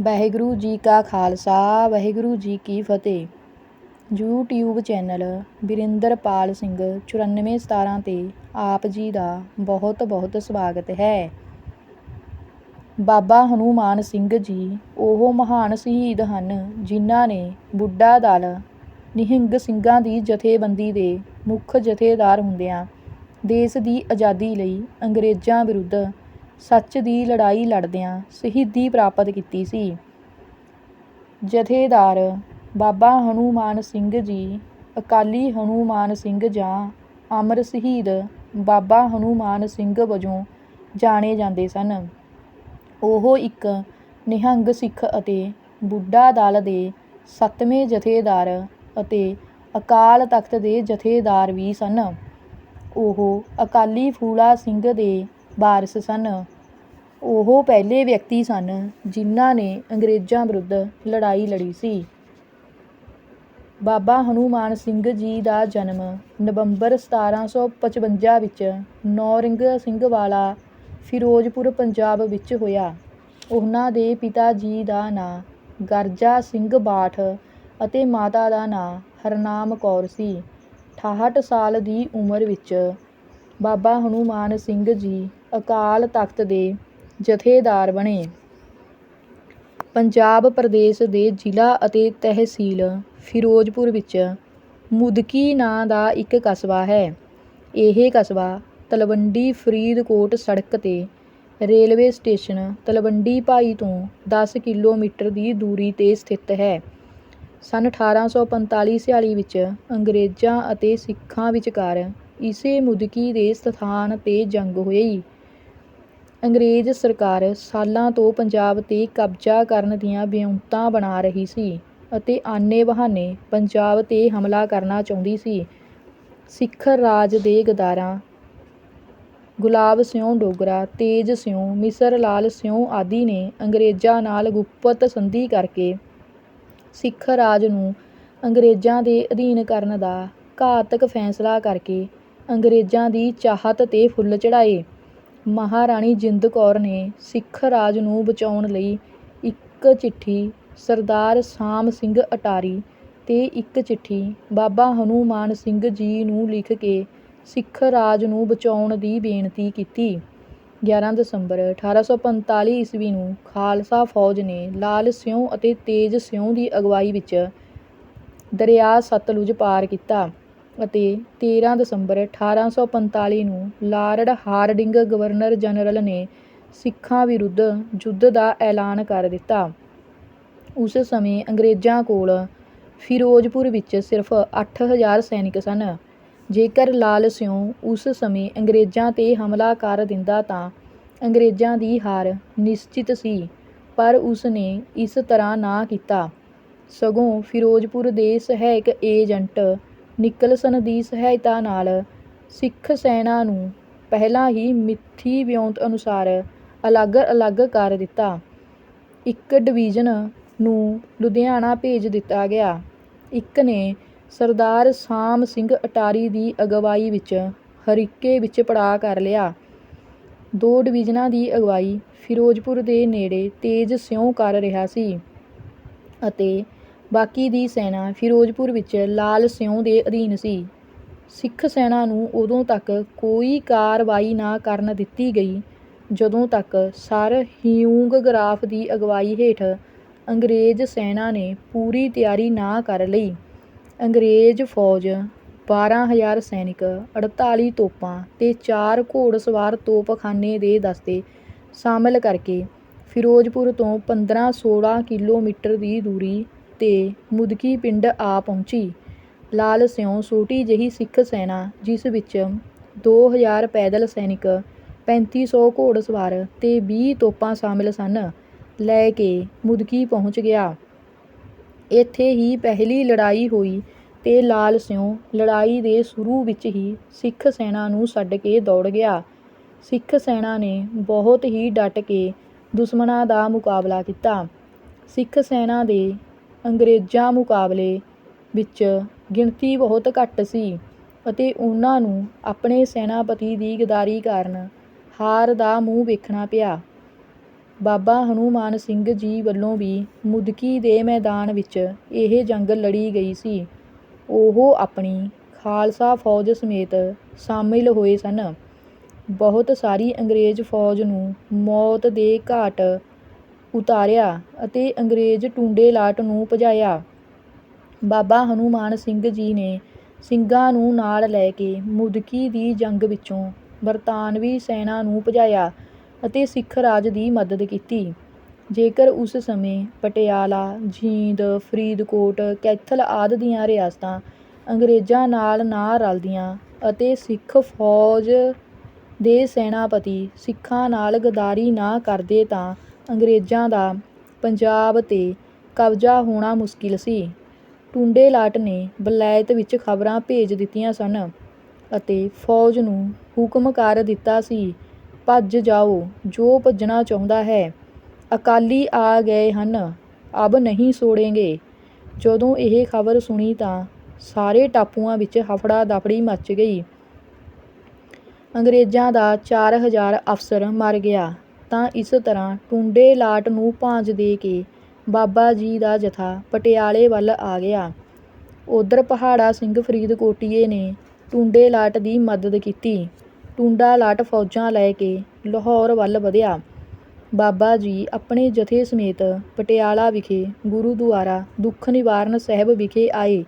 ਵਾਹਿਗੁਰੂ ਜੀ ਕਾ ਖਾਲਸਾ, ਵਾਹਿਗੁਰੂ ਜੀ ਕੀ ਫਤਿਹ। YouTube channel ਵਿਰਿੰਦਰਪਾਲ Singh 9417 ਤੇ ਆਪ ਜੀ ਦਾ ਬਹੁਤ ਬਹੁਤ ਸਵਾਗਤ ਹੈ। ਬਾਬਾ ਹਨੂਮਾਨ ਸਿੰਘ ਜੀ ਉਹ ਮਹਾਨ ਸ਼ਹੀਦ ਹਨ ਜਿਨ੍ਹਾਂ ਨੇ ਬੁੱਢਾ ਦਲ ਨਿਹੰਗ ਸਿੰਘਾਂ ਦੀ ਜਥੇਬੰਦੀ ਦੇ ਮੁੱਖ ਜਥੇਦਾਰ ਹੁੰਦਿਆਂ ਦੇਸ਼ ਦੀ ਆਜ਼ਾਦੀ ਲਈ ਅੰਗਰੇਜ਼ਾਂ ਵਿਰੁੱਧ ਸੱਚ ਦੀ ਲੜਾਈ ਲੜਦਿਆਂ ਸ਼ਹੀਦੀ ਪ੍ਰਾਪਤ ਕੀਤੀ ਸੀ। ਜਥੇਦਾਰ ਬਾਬਾ ਹਨੂਮਾਨ ਸਿੰਘ ਜੀ, ਅਕਾਲੀ ਹਨੂਮਾਨ ਸਿੰਘ ਜਾਂ ਅਮਰ ਸ਼ਹੀਦ ਬਾਬਾ ਹਨੂਮਾਨ ਸਿੰਘ ਵਜੋਂ ਜਾਣੇ ਜਾਂਦੇ ਸਨ। ਉਹ ਇੱਕ ਨਿਹੰਗ ਸਿੱਖ ਅਤੇ ਬੁੱਢਾ ਦਲ ਦੇ ਸੱਤਵੇਂ ਜਥੇਦਾਰ ਅਤੇ ਅਕਾਲ ਤਖਤ ਦੇ ਜਥੇਦਾਰ ਵੀ ਸਨ। ਉਹ ਅਕਾਲੀ ਫੂਲਾ ਸਿੰਘ ਦੇ ਵਾਰਿਸ ਸਨ। ਉਹ ਪਹਿਲੇ ਵਿਅਕਤੀ ਸਨ ਜਿਨ੍ਹਾਂ ਨੇ ਅੰਗਰੇਜ਼ਾਂ ਵਿਰੁੱਧ ਲੜਾਈ ਲੜੀ ਸੀ। ਬਾਬਾ ਹਨੂਮਾਨ ਸਿੰਘ ਜੀ ਦਾ ਜਨਮ ਨਵੰਬਰ 1755 ਵਿੱਚ ਨੌਰਿੰਗ ਸਿੰਘ ਵਾਲਾ ਫਿਰੋਜ਼ਪੁਰ, ਪੰਜਾਬ ਵਿੱਚ ਹੋਇਆ। ਉਹਨਾਂ ਦੇ ਪਿਤਾ ਜੀ ਦਾ ਨਾਂ ਗਰਜਾ ਸਿੰਘ ਬਾਠ ਅਤੇ ਮਾਤਾ ਦਾ ਨਾਂ ਹਰਨਾਮ ਕੌਰ ਸੀ। 68 ਸਾਲ ਦੀ ਉਮਰ ਵਿੱਚ ਬਾਬਾ ਹਨੂਮਾਨ ਸਿੰਘ ਜੀ ਅਕਾਲ ਤਖਤ ਦੇ ਜਥੇਦਾਰ ਬਣੇ। ਪੰਜਾਬ ਪ੍ਰਦੇਸ਼ ਦੇ ਜ਼ਿਲ੍ਹਾ ਅਤੇ ਤਹਿਸੀਲ ਫਿਰੋਜ਼ਪੁਰ ਵਿੱਚ ਮੁਦਕੀ ਨਾਂ ਦਾ ਇੱਕ ਕਸਬਾ ਹੈ। ਇਹ ਕਸਬਾ ਤਲਵੰਡੀ ਫਰੀਦਕੋਟ ਸੜਕ ਤੇ ਰੇਲਵੇ ਸਟੇਸ਼ਨ ਤਲਵੰਡੀ ਭਾਈ ਤੋਂ 10 ਕਿਲੋਮੀਟਰ ਦੀ ਦੂਰੀ ਤੇ ਸਥਿਤ ਹੈ। ਸੰਨ 1845-46 ਵਿੱਚ ਅੰਗਰੇਜ਼ਾਂ ਅਤੇ ਸਿੱਖਾਂ ਵਿਚਕਾਰ ਇਸੇ ਮੁਦਕੀ ਦੇ ਸਥਾਨ ਤੇ ਜੰਗ ਹੋਈ। ਅੰਗਰੇਜ਼ ਸਰਕਾਰ ਸਾਲਾਂ ਤੋਂ ਪੰਜਾਬ ਤੇ ਕਬਜ਼ਾ ਕਰਨ ਦੀਆਂ ਵਿਉਂਤਾਂ ਬਣਾ ਰਹੀ ਸੀ ਅਤੇ ਆਨੇ ਬਹਾਨੇ ਪੰਜਾਬ ਤੇ ਹਮਲਾ ਕਰਨਾ ਚਾਹੁੰਦੀ ਸੀ। ਸਿੱਖ ਰਾਜ ਦੇ ਗਦਾਰਾਂ, ਗੁਲਾਬ ਸਿਉਂ ਡੋਗਰਾ, ਤੇਜ ਸਿਉਂ, ਮਿਸਰ ਲਾਲ ਸਿਉਂ ਆਦਿ ਨੇ ਅੰਗਰੇਜ਼ਾਂ ਨਾਲ ਗੁਪਤ ਸੰਧੀ ਕਰਕੇ ਸਿੱਖ ਰਾਜ ਨੂੰ ਅੰਗਰੇਜ਼ਾਂ ਦੇ ਅਧੀਨ ਕਰਨ ਦਾ ਘਾਤਕ ਫੈਸਲਾ ਕਰਕੇ ਅੰਗਰੇਜ਼ਾਂ ਦੀ ਚਾਹਤ ਤੇ ਫੁੱਲ ਚੜ੍ਹਾਏ। ਮਹਾਰਾਣੀ ਜਿੰਦ ਕੌਰ ਨੇ ਸਿੱਖ ਰਾਜ ਨੂੰ ਬਚਾਉਣ ਲਈ ਇੱਕ ਚਿੱਠੀ ਸਰਦਾਰ ਸਾਮ ਸਿੰਘ ਅਟਾਰੀ ਤੇ ਇੱਕ ਚਿੱਠੀ ਬਾਬਾ ਹਨੂਮਾਨ ਸਿੰਘ ਜੀ ਨੂੰ ਲਿਖ ਕੇ ਸਿੱਖ ਰਾਜ ਨੂੰ ਬਚਾਉਣ ਦੀ ਬੇਨਤੀ ਕੀਤੀ। 11 ਦਸੰਬਰ 1845 ਈਸਵੀ ਨੂੰ ਖਾਲਸਾ ਫੌਜ ਨੇ ਲਾਲ ਸਿਉਂ ਅਤੇ ਤੇਜ ਸਿਉਂ ਦੀ ਅਗਵਾਈ ਵਿੱਚ ਦਰਿਆ ਸਤਲੁਜ ਪਾਰ ਕੀਤਾ। ਅਤੇ 13 ਦਸੰਬਰ 1845 ਨੂੰ ਲਾਰਡ ਹਾਰਡਿੰਗ ਗਵਰਨਰ ਜਨਰਲ ਨੇ ਸਿੱਖਾਂ ਵਿਰੁੱਧ ਯੁੱਧ ਦਾ ਐਲਾਨ ਕਰ ਦਿੱਤਾ। ਉਸ ਸਮੇਂ ਅੰਗਰੇਜ਼ਾਂ ਕੋਲ ਫਿਰੋਜ਼ਪੁਰ ਵਿੱਚ ਸਿਰਫ ਅੱਠ ਹਜ਼ਾਰ ਸੈਨਿਕ ਸਨ। ਜੇਕਰ ਲਾਲ ਸਿਉਂ ਉਸ ਸਮੇਂ ਅੰਗਰੇਜ਼ਾਂ ਤੇ ਹਮਲਾ ਕਰ ਦਿੰਦਾ ਤਾਂ ਅੰਗਰੇਜ਼ਾਂ ਦੀ ਹਾਰ ਨਿਸ਼ਚਿਤ ਸੀ, ਪਰ ਉਸ ਨੇ ਇਸ ਤਰ੍ਹਾਂ ਨਾ ਕੀਤਾ। ਸਗੋਂ ਫਿਰੋਜ਼ਪੁਰ ਦੇ ਸਹਾਇਕ ਏਜੰਟ ਨਿਕਲਸਨ ਦੀ ਸਹਾਇਤਾ ਨਾਲ ਸਿੱਖ ਸੈਨਾ ਨੂੰ ਪਹਿਲਾਂ ਹੀ ਮਿੱਥੀ ਵਿਉਂਤ ਅਨੁਸਾਰ ਅਲੱਗ-ਅਲੱਗ ਕਰ ਦਿੱਤਾ। ਇੱਕ ਡਿਵੀਜ਼ਨ ਨੂੰ ਲੁਧਿਆਣਾ ਭੇਜ ਦਿੱਤਾ ਗਿਆ। ਇੱਕ ਨੇ ਸਰਦਾਰ ਸਾਮ ਸਿੰਘ ਅਟਾਰੀ ਦੀ ਅਗਵਾਈ ਵਿੱਚ ਹਰੀਕੇ ਵਿੱਚ ਪੜਾਅ ਕਰ ਲਿਆ। ਦੋ ਡਿਵੀਜ਼ਨਾਂ ਦੀ ਅਗਵਾਈ ਫਿਰੋਜ਼ਪੁਰ ਦੇ ਨੇੜੇ ਤੇਜ ਸਿਉਂ ਕਰ ਰਿਹਾ ਸੀ ਅਤੇ ਬਾਕੀ ਦੀ ਸੈਨਾ ਫਿਰੋਜ਼ਪੁਰ ਵਿੱਚ ਲਾਲ ਸਿਉਂ ਦੇ ਅਧੀਨ ਸੀ। ਸਿੱਖ ਸੈਨਾ ਨੂੰ ਉਦੋਂ ਤੱਕ ਕੋਈ ਕਾਰਵਾਈ ਨਾ ਕਰਨ ਦਿੱਤੀ ਗਈ, ਜਦੋਂ ਤੱਕ ਸਰ ਹਿਊਂਗ ਗਰਾਫ ਦੀ ਅਗਵਾਈ ਹੇਠ ਅੰਗਰੇਜ਼ ਸੈਨਾ ਨੇ ਪੂਰੀ ਤਿਆਰੀ ਨਾ ਕਰ ਲਈ। ਅੰਗਰੇਜ਼ ਫੌਜ 12000 ਸੈਨਿਕ 48 ਤੋਪਾਂ ਤੇ 4 ਘੋੜਸਵਾਰ ਤੋਪਖਾਨੇ ਦੇ ਦਸਤੇ ਸ਼ਾਮਲ ਕਰਕੇ ਫਿਰੋਜ਼ਪੁਰ ਤੋਂ 15-16 ਕਿਲੋਮੀਟਰ ਦੀ ਦੂਰੀ ਤੇ ਮੁਦਕੀ ਪਿੰਡ ਆ ਪਹੁੰਚੀ। ਲਾਲ ਸਿਉਂ ਛੋਟੀ ਜਿਹੀ ਸਿੱਖ ਸੈਨਾ, ਜਿਸ ਵਿੱਚ ਦੋ ਹਜ਼ਾਰ ਪੈਦਲ ਸੈਨਿਕ, ਪੈਂਤੀ 3500 ਘੋੜਸਵਾਰ ਤੇ ਵੀਹ ਤੋਪਾਂ ਸ਼ਾਮਲ ਸਨ, ਲੈ ਕੇ ਮੁਦਕੀ ਪਹੁੰਚ ਗਿਆ। ਇੱਥੇ ਹੀ ਪਹਿਲੀ ਲੜਾਈ ਹੋਈ ਤੇ ਲਾਲ ਸਿਉਂ ਲੜਾਈ ਦੇ ਸ਼ੁਰੂ ਵਿੱਚ ਹੀ ਸਿੱਖ ਸੈਨਾ ਨੂੰ ਛੱਡ ਕੇ ਦੌੜ ਗਿਆ। ਸਿੱਖ ਸੈਨਾ ਨੇ ਬਹੁਤ ਹੀ ਡਟ ਕੇ ਦੁਸ਼ਮਣਾਂ ਦਾ ਮੁਕਾਬਲਾ ਕੀਤਾ। ਸਿੱਖ ਸੈਨਾ ਦੇ ਅੰਗਰੇਜ਼ਾਂ ਮੁਕਾਬਲੇ ਵਿੱਚ ਗਿਣਤੀ ਬਹੁਤ ਘੱਟ ਸੀ ਅਤੇ ਉਹਨਾਂ ਨੂੰ ਆਪਣੇ ਸੈਨਾਪਤੀ ਦੀ ਗਦਾਰੀ ਕਾਰਨ ਹਾਰ ਦਾ ਮੂੰਹ ਵੇਖਣਾ ਪਿਆ ਬਾਬਾ ਹਨੂੰਮਾਨ ਸਿੰਘ ਜੀ ਵੱਲੋਂ ਵੀ ਮੁਦਕੀ ਦੇ ਮੈਦਾਨ ਵਿੱਚ ਇਹ ਜੰਗ ਲੜੀ ਗਈ ਸੀ। ਉਹ ਆਪਣੀ ਖਾਲਸਾ ਫੌਜ ਸਮੇਤ ਸ਼ਾਮਿਲ ਹੋਏ ਸਨ। ਬਹੁਤ ਸਾਰੀ ਅੰਗਰੇਜ਼ ਫੌਜ ਨੂੰ ਮੌਤ ਦੇ ਘਾਟ ਉਤਾਰਿਆ ਅਤੇ ਅੰਗਰੇਜ਼ ਟੁੰਡੇ ਲਾਟ ਨੂੰ ਭਜਾਇਆ। ਬਾਬਾ ਹਨੂਮਾਨ ਸਿੰਘ ਜੀ ਨੇ ਸਿੰਘਾਂ ਨੂੰ ਨਾਲ ਲੈ ਕੇ ਮੁਦਕੀ ਦੀ ਜੰਗ ਵਿੱਚੋਂ ਬਰਤਾਨਵੀ ਸੈਨਾ ਨੂੰ ਭਜਾਇਆ ਅਤੇ ਸਿੱਖ ਰਾਜ ਦੀ ਮਦਦ ਕੀਤੀ। ਜੇਕਰ ਉਸ ਸਮੇਂ ਪਟਿਆਲਾ, ਜੀਂਦ, ਫਰੀਦਕੋਟ, ਕੈਥਲ ਆਦਿ ਦੀਆਂ ਰਿਆਸਤਾਂ ਅੰਗਰੇਜ਼ਾਂ ਨਾਲ ਨਾ ਰਲਦੀਆਂ ਅਤੇ ਸਿੱਖ ਫੌਜ ਦੇ ਸੈਨਾਪਤੀ ਸਿੱਖਾਂ ਨਾਲ ਗਦਾਰੀ ਨਾ ਕਰਦੇ ਤਾਂ ਅੰਗਰੇਜ਼ਾਂ ਦਾ ਪੰਜਾਬ 'ਤੇ ਕਬਜ਼ਾ ਹੋਣਾ ਮੁਸ਼ਕਿਲ ਸੀ। ਟੁੰਡੇ ਲਾਟ ਨੇ ਵਲੈਤ ਵਿੱਚ ਖ਼ਬਰਾਂ ਭੇਜ ਦਿੱਤੀਆਂ ਸਨ ਅਤੇ ਫੌਜ ਨੂੰ ਹੁਕਮ ਕਰ ਦਿੱਤਾ ਸੀ, ਭੱਜ ਜਾਓ ਜੋ ਭੱਜਣਾ ਚਾਹੁੰਦਾ ਹੈ, ਅਕਾਲੀ ਆ ਗਏ ਹਨ, ਅਬ ਨਹੀਂ ਛੋੜੇਂਗੇ। ਜਦੋਂ ਇਹ ਖ਼ਬਰ ਸੁਣੀ ਤਾਂ ਸਾਰੇ ਟਾਪੂਆਂ ਵਿੱਚ ਹਫੜਾ ਦਫੜੀ ਮੱਚ ਗਈ। ਅੰਗਰੇਜ਼ਾਂ ਦਾ ਚਾਰ ਹਜ਼ਾਰ ਅਫ਼ਸਰ ਮਰ ਗਿਆ ਤਾਂ ਇਸ ਤਰ੍ਹਾਂ ਟੁੰਡੇ ਲਾਟ ਨੂੰ ਭਾਂਜ ਦੇ ਕੇ ਬਾਬਾ ਜੀ ਦਾ ਜਥਾ ਪਟਿਆਲੇ ਵੱਲ ਆ ਗਿਆ। ਉੱਧਰ ਪਹਾੜਾ ਸਿੰਘ ਫਰੀਦਕੋਟੀਏ ਨੇ ਟੁੰਡੇ ਲਾਟ ਦੀ ਮਦਦ ਕੀਤੀ। ਟੁੰਡਾ ਲਾਟ ਫੌਜਾਂ ਲੈ ਕੇ ਲਾਹੌਰ ਵੱਲ ਵਧਿਆ। ਬਾਬਾ ਜੀ ਆਪਣੇ ਜਥੇ ਸਮੇਤ ਪਟਿਆਲਾ ਵਿਖੇ ਗੁਰਦੁਆਰਾ ਦੁੱਖ ਨਿਵਾਰਨ ਸਾਹਿਬ ਵਿਖੇ ਆਏ,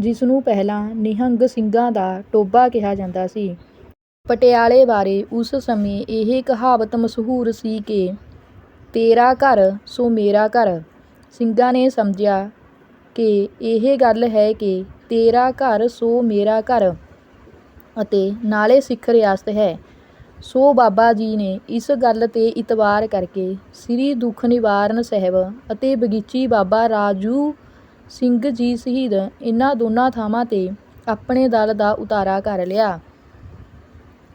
ਜਿਸ ਨੂੰ ਪਹਿਲਾਂ ਨਿਹੰਗ ਸਿੰਘਾਂ ਦਾ ਟੋਭਾ ਕਿਹਾ ਜਾਂਦਾ ਸੀ। ਪਟਿਆਲੇ ਬਾਰੇ ਉਸ ਸਮੇਂ ਇਹ ਕਹਾਵਤ ਮਸ਼ਹੂਰ ਸੀ ਕਿ, ਤੇਰਾ ਘਰ ਸੋ ਮੇਰਾ ਘਰ। ਸਿੰਘਾਂ ਨੇ ਸਮਝਿਆ ਕਿ ਇਹ ਗੱਲ ਹੈ ਕਿ ਤੇਰਾ ਘਰ ਸੋ ਮੇਰਾ ਘਰ ਅਤੇ ਨਾਲੇ ਸਿੱਖ ਰਿਆਸਤ ਹੈ। ਸੋ ਬਾਬਾ ਜੀ ਨੇ ਇਸ ਗੱਲ 'ਤੇ ਇਤਬਾਰ ਕਰਕੇ ਸ੍ਰੀ ਦੁੱਖ ਨਿਵਾਰਨ ਸਾਹਿਬ ਅਤੇ ਬਗੀਚੀ ਬਾਬਾ ਰਾਜੂ ਸਿੰਘ ਜੀ ਸ਼ਹੀਦ ਇਨ੍ਹਾਂ ਦੋਨਾਂ ਥਾਵਾਂ 'ਤੇ ਆਪਣੇ ਦਲ ਦਾ ਉਤਾਰਾ ਕਰ ਲਿਆ।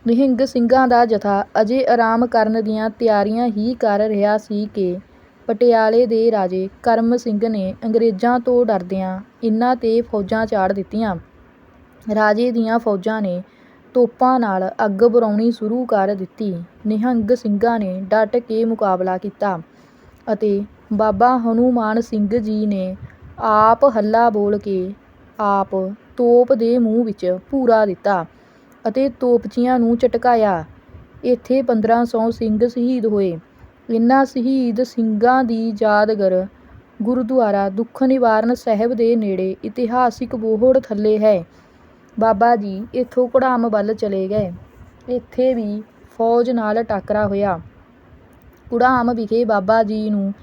ਨਿਹੰਗ ਸਿੰਘਾਂ ਦਾ ਜਥਾ ਅਜੇ ਆਰਾਮ ਕਰਨ ਦੀਆਂ ਤਿਆਰੀਆਂ ਹੀ ਕਰ ਰਿਹਾ ਸੀ ਕਿ ਪਟਿਆਲੇ ਦੇ ਰਾਜੇ ਕਰਮ ਸਿੰਘ ਨੇ ਅੰਗਰੇਜ਼ਾਂ ਤੋਂ ਡਰਦਿਆਂ ਇਨ੍ਹਾਂ 'ਤੇ ਫੌਜਾਂ ਚਾੜ੍ਹ ਦਿੱਤੀਆਂ। ਰਾਜੇ ਦੀਆਂ ਫੌਜਾਂ ਨੇ ਤੋਪਾਂ ਨਾਲ ਅੱਗ ਵਰਾਉਣੀ ਸ਼ੁਰੂ ਕਰ ਦਿੱਤੀ। ਨਿਹੰਗ ਸਿੰਘਾਂ ਨੇ ਡਟ ਕੇ ਮੁਕਾਬਲਾ ਕੀਤਾ ਅਤੇ ਬਾਬਾ ਹਨੂਮਾਨ ਸਿੰਘ ਜੀ ਨੇ ਆਪ ਹੱਲਾ ਬੋਲ ਕੇ ਆਪ ਤੋਪ ਦੇ ਮੂੰਹ ਵਿੱਚ ਭੂਰਾ ਦਿੱਤਾ ਅਤੇ ਤੋਪਚੀਆਂ ਨੂੰ ਝਟਕਾਇਆ। ਇੱਥੇ ਪੰਦਰਾਂ ਸੌ ਸਿੰਘ ਸ਼ਹੀਦ ਹੋਏ। ਇਨ੍ਹਾਂ ਸ਼ਹੀਦ ਸਿੰਘਾਂ ਦੀ ਯਾਦਗਾਰ ਗੁਰਦੁਆਰਾ ਦੁੱਖ ਨਿਵਾਰਨ ਸਾਹਿਬ ਦੇ ਨੇੜੇ ਇਤਿਹਾਸਿਕ ਬੋਹੜ ਥੱਲੇ ਹੈ। ਬਾਬਾ ਜੀ ਇੱਥੋਂ ਘੁੜਾਮ ਵੱਲ ਚਲੇ ਗਏ। ਇੱਥੇ ਵੀ ਫੌਜ ਨਾਲ ਟਾਕਰਾ ਹੋਇਆ। ਘੁੜਾਮ ਵਿਖੇ ਬਾਬਾ ਜੀ ਨੂੰ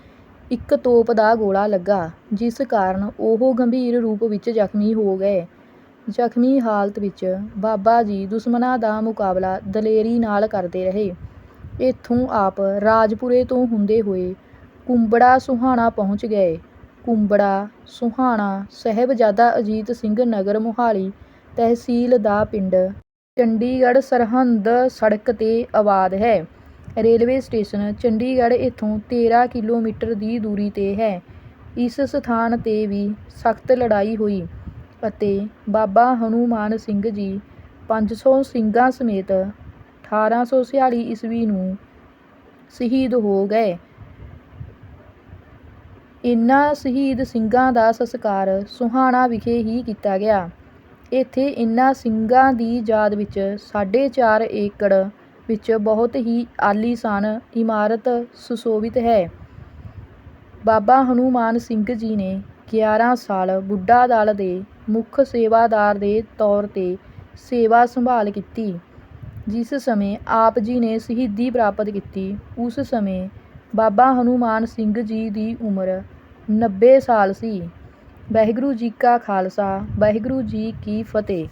ਇੱਕ ਤੋਪ ਦਾ ਗੋਲਾ ਲੱਗਾ, ਜਿਸ ਕਾਰਨ ਉਹ ਗੰਭੀਰ ਰੂਪ ਵਿੱਚ ਜ਼ਖ਼ਮੀ ਹੋ ਗਏ। ਜ਼ਖ਼ਮੀ ਹਾਲਤ ਵਿੱਚ ਬਾਬਾ ਜੀ ਦੁਸ਼ਮਣਾਂ ਦਾ ਮੁਕਾਬਲਾ ਦਲੇਰੀ ਨਾਲ ਕਰਦੇ ਰਹੇ। ਇੱਥੋਂ ਆਪ ਰਾਜਪੁਰੇ ਤੋਂ ਹੁੰਦੇ ਹੋਏ ਕੁੰਬੜਾ ਸੋਹਾਣਾ ਪਹੁੰਚ ਗਏ। ਕੁੰਬੜਾ ਸੋਹਾਣਾ ਸਾਹਿਬਜ਼ਾਦਾ ਅਜੀਤ ਸਿੰਘ ਨਗਰ ਮੋਹਾਲੀ ਤਹਿਸੀਲ ਦਾ ਪਿੰਡ ਚੰਡੀਗੜ੍ਹ ਸਰਹਿੰਦ ਸੜਕ 'ਤੇ ਆਬਾਦ ਹੈ। ਰੇਲਵੇ ਸਟੇਸ਼ਨ ਚੰਡੀਗੜ੍ਹ ਇੱਥੋਂ ਤੇਰਾਂ ਕਿਲੋਮੀਟਰ ਦੀ ਦੂਰੀ 'ਤੇ ਹੈ। ਇਸ ਸਥਾਨ 'ਤੇ ਵੀ ਸਖ਼ਤ ਲੜਾਈ ਹੋਈ ਅਤੇ ਬਾਬਾ ਹਨੂੰਮਾਨ ਸਿੰਘ ਜੀ ਪੰਜ ਸੌ ਸਿੰਘਾਂ ਸਮੇਤ ਅਠਾਰਾਂ ਸੌ ਛਿਆਲੀ ਈਸਵੀ ਨੂੰ ਸ਼ਹੀਦ ਹੋ ਗਏ। ਇਨ੍ਹਾਂ ਸ਼ਹੀਦ ਸਿੰਘਾਂ ਦਾ ਸੰਸਕਾਰ ਸੋਹਾਣਾ ਵਿਖੇ ਹੀ ਕੀਤਾ ਗਿਆ। ਇੱਥੇ ਇਨ੍ਹਾਂ ਸਿੰਘਾਂ ਦੀ ਯਾਦ ਵਿੱਚ ਸਾਢੇ ਚਾਰ ਏਕੜ ਵਿੱਚ ਬਹੁਤ ਹੀ ਆਲੀਸ਼ਾਨ ਇਮਾਰਤ ਸੁਸ਼ੋਭਿਤ ਹੈ। ਬਾਬਾ ਹਨੂੰਮਾਨ ਸਿੰਘ ਜੀ ਨੇ ਗਿਆਰਾਂ ਸਾਲ ਬੁੱਢਾ ਦਲ ਦੇ ਮੁੱਖ ਸੇਵਾਦਾਰ ਦੇ ਤੌਰ 'ਤੇ ਸੇਵਾ ਸੰਭਾਲ ਕੀਤੀ। ਜਿਸ ਸਮੇਂ ਆਪ ਜੀ ਨੇ ਸ਼ਹੀਦੀ ਪ੍ਰਾਪਤ ਕੀਤੀ, ਉਸ ਸਮੇਂ ਬਾਬਾ ਹਨੂੰਮਾਨ ਸਿੰਘ ਜੀ ਦੀ ਉਮਰ ਨੱਬੇ ਸਾਲ ਸੀ। ਵਾਹਿਗੁਰੂ ਜੀ ਕਾ ਖਾਲਸਾ ਵਾਹਿਗੁਰੂ ਜੀ ਕੀ ਫਤਿਹ।